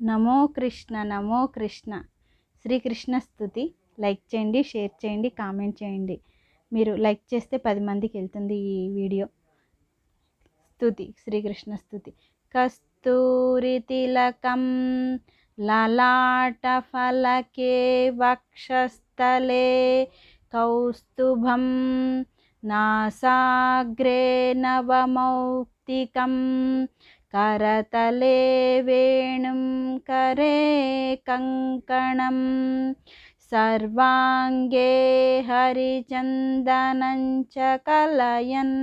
నమో కృష్ణ నమో కృష్ణ. శ్రీకృష్ణ స్తుతి. లైక్ చేయండి షేర్ చేయండి కామెంట్ చేయండి. మీరు లైక్ చేస్తే పది మందికి వెళ్తుంది ఈ వీడియో. స్తుతి శ్రీకృష్ణ స్తుతి. కస్తూరి తిలకం లలాట ఫలకే వక్షస్థలే. కౌస్తుభం నాసాగ్రే నవమౌక్తికం करतले वेणुं करे कङ्कणं सर्वाङ्गे हरिचन्दनं च कलयन्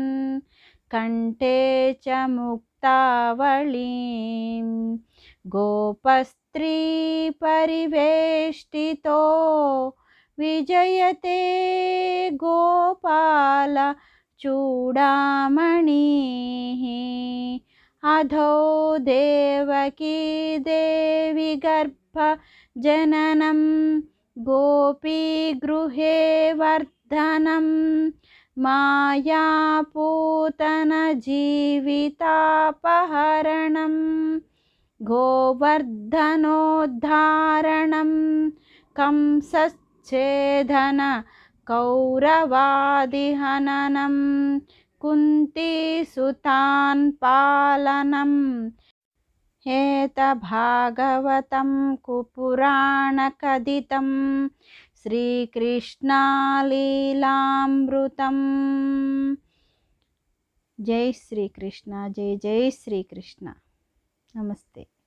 कण्ठे च मुक्तावळीं गोपस्त्रीपरिवेष्टितो विजयते गोपाल चूडामणिः अधो देवकी देवि गर्भजननं गोपीगृहे वर्धनं मायापूतनजीवितापहरणं गोवर्धनोद्धारणं कंसच्छेदन कौरवादिहननं कुन्तीसुतान् पालनं हेतभागवतं कुपुराणकथितं श्रीकृष्णालीलामृतम् जय श्रीकृष्ण जय जय श्रीकृष्ण नमस्ते